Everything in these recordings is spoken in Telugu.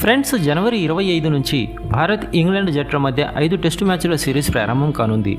ఫ్రెండ్స్ జనవరి ఇరవై ఐదు నుంచి భారత్ ఇంగ్లాండ్ జట్ల మధ్య ఐదు టెస్టు మ్యాచ్ల సిరీస్ ప్రారంభం కానుంది.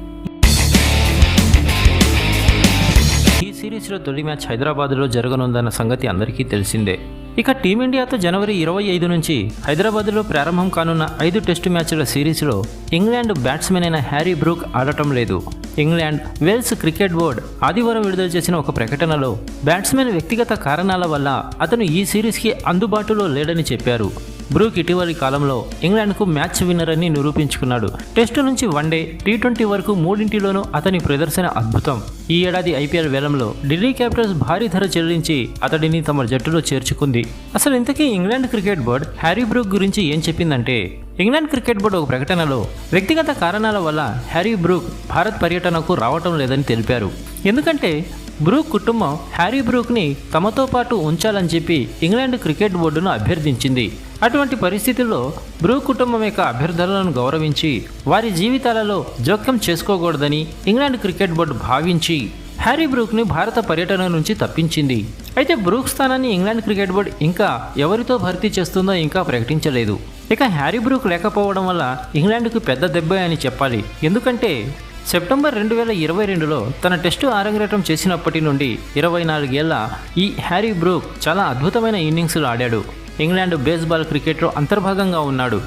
ఈ సిరీస్లో తొలి మ్యాచ్ హైదరాబాద్లో జరగనుందన్న సంగతి అందరికీ తెలిసిందే. ఇక టీమిండియాతో జనవరి ఇరవై ఐదు నుంచి హైదరాబాద్లో ప్రారంభం కానున్న ఐదు టెస్టు మ్యాచ్ల సిరీస్లో ఇంగ్లాండ్ బ్యాట్స్మెన్ అయిన హ్యారీ బ్రూక్ ఆడటం లేదు. ఇంగ్లాండ్ వేల్స్ క్రికెట్ బోర్డ్ ఆదివారం విడుదల చేసిన ఒక ప్రకటనలో బ్యాట్స్మెన్ వ్యక్తిగత కారణాల వల్ల అతను ఈ సిరీస్కి అందుబాటులో లేడని చెప్పారు. బ్రూక్ ఇటీవలి కాలంలో ఇంగ్లాండ్కు మ్యాచ్ విన్నర్ అని నిరూపించుకున్నాడు. టెస్టు నుంచి వన్డే టీ ట్వంటీ వరకు మూడింటిలోనూ అతని ప్రదర్శన అద్భుతం. ఈ ఏడాది ఐపీఎల్ వేలంలో ఢిల్లీ క్యాపిటల్స్ భారీ ధర చెల్లించి అతడిని తమ జట్టులో చేర్చుకుంది. అసలు ఇంతకీ England cricket board Harry Brook గురించి ఏం చెప్పిందంటే ఇంగ్లాండ్ క్రికెట్ బోర్డు ఒక ప్రకటనలో వ్యక్తిగత కారణాల వల్ల హ్యారీ బ్రూక్ భారత్ పర్యటనకు రావటం లేదని తెలిపారు. ఎందుకంటే బ్రూక్ కుటుంబం హ్యారీ బ్రూక్ని తమతో పాటు ఉంచాలని చెప్పి ఇంగ్లాండ్ క్రికెట్ బోర్డును అభ్యర్థించింది. అటువంటి పరిస్థితుల్లో బ్రూక్ కుటుంబం యొక్క అభ్యర్థనలను గౌరవించి వారి జీవితాలలో జోక్యం చేసుకోకూడదని ఇంగ్లాండ్ క్రికెట్ బోర్డు భావించి హ్యారీ బ్రూక్ని భారత పర్యటన నుంచి తప్పించింది. అయితే బ్రూక్ స్థానాన్ని ఇంగ్లాండ్ క్రికెట్ బోర్డు ఇంకా ఎవరితో భర్తీ చేస్తుందో ఇంకా ప్రకటించలేదు. ఇక హ్యారీ బ్రూక్ లేకపోవడం వల్ల ఇంగ్లాండ్కు పెద్ద దెబ్బ అని చెప్పాలి. ఎందుకంటే సెప్టెంబర్ రెండు వేల ఇరవై రెండులో తన టెస్టు ఆరంగేటం చేసినప్పటి నుండి ఇరవై నాలుగేళ్ళ ఈ హ్యారీ బ్రూక్ చాలా అద్భుతమైన ఇన్నింగ్స్లు ఆడాడు. ఇంగ్లాండ్ బేస్బాల్ క్రికెట్లో అంతర్భాగంగా ఉన్నాడు.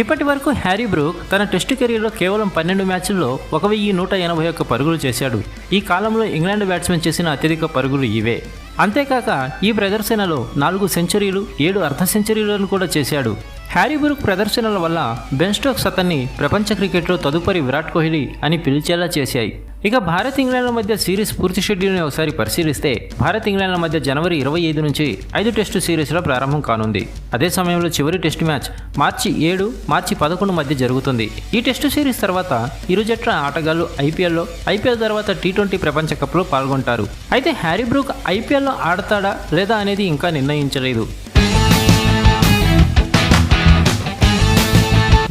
ఇప్పటి వరకు హ్యారీ బ్రూక్ తన టెస్టు కెరీర్లో కేవలం పన్నెండు మ్యాచ్ల్లో ఒక వెయ్యి నూట ఎనభై ఒక్క పరుగులు చేశాడు. ఈ కాలంలో ఇంగ్లాండ్ బ్యాట్స్మెన్ చేసిన అత్యధిక పరుగులు ఇవే. అంతేకాక ఈ ప్రదర్శనలో నాలుగు సెంచరీలు ఏడు అర్ధ సెంచరీలను కూడా చేశాడు. హ్యారీ బ్రూక్ ప్రదర్శనల వల్ల బెన్ స్టోక్స్ అతన్ని ప్రపంచ క్రికెట్లో తదుపరి విరాట్ కోహ్లీ అని పిలిచేలా చేశాయి. ఇక భారత్ ఇంగ్లాండ్ల మధ్య సిరీస్ పూర్తి షెడ్యూల్ని ఒకసారి పరిశీలిస్తే భారత్ ఇంగ్లాండ్ల మధ్య జనవరి ఇరవై ఐదు నుంచి ఐదు టెస్టు సిరీస్లో ప్రారంభం కానుంది. అదే సమయంలో చివరి టెస్టు మ్యాచ్ మార్చి ఏడు మార్చి పదకొండు మధ్య జరుగుతుంది. ఈ టెస్టు సిరీస్ తర్వాత ఇరు జట్ల ఆటగాళ్ళు ఐపీఎల్లో ఐపీఎల్ తర్వాత టీ ట్వంటీ ప్రపంచ కప్లో పాల్గొంటారు. అయితే హ్యారీ బ్రూక్ ఐపీఎల్లో ఆడతాడా లేదా అనేది ఇంకా నిర్ణయించలేదు.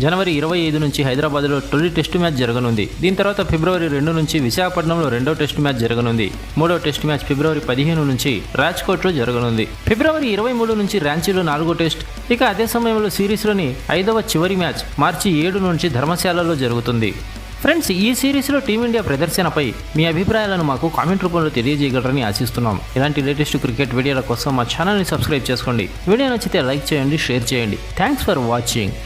జనవరి ఇరవై ఐదు నుంచి హైదరాబాద్లో తొలి టెస్టు మ్యాచ్ జరగనుంది. దీని తర్వాత ఫిబ్రవరి రెండు నుంచి విశాఖపట్నంలో రెండో టెస్టు మ్యాచ్ జరగనుంది. మూడో టెస్టు మ్యాచ్ ఫిబ్రవరి పదిహేను నుంచి రాజ్కోట్లో జరగనుంది. ఫిబ్రవరి ఇరవై మూడు నుంచి రాంచీలో నాలుగో టెస్ట్ ఇక అదే సమయంలో సిరీస్లోని ఐదవ చివరి మ్యాచ్ మార్చి ఏడు నుంచి ధర్మశాలలో జరుగుతుంది. ఫ్రెండ్స్ ఈ సిరీస్లో టీమిండియా ప్రదర్శనపై మీ అభిప్రాయాలను మాకు కామెంట్ రూపంలో తెలియజేయగలరని ఆశిస్తున్నాం. ఇలాంటి లేటెస్ట్ క్రికెట్ వీడియోల కోసం మా ఛానల్ని సబ్స్క్రైబ్ చేసుకోండి. వీడియో నచ్చితే లైక్ చేయండి షేర్ చేయండి. Thanks for watching.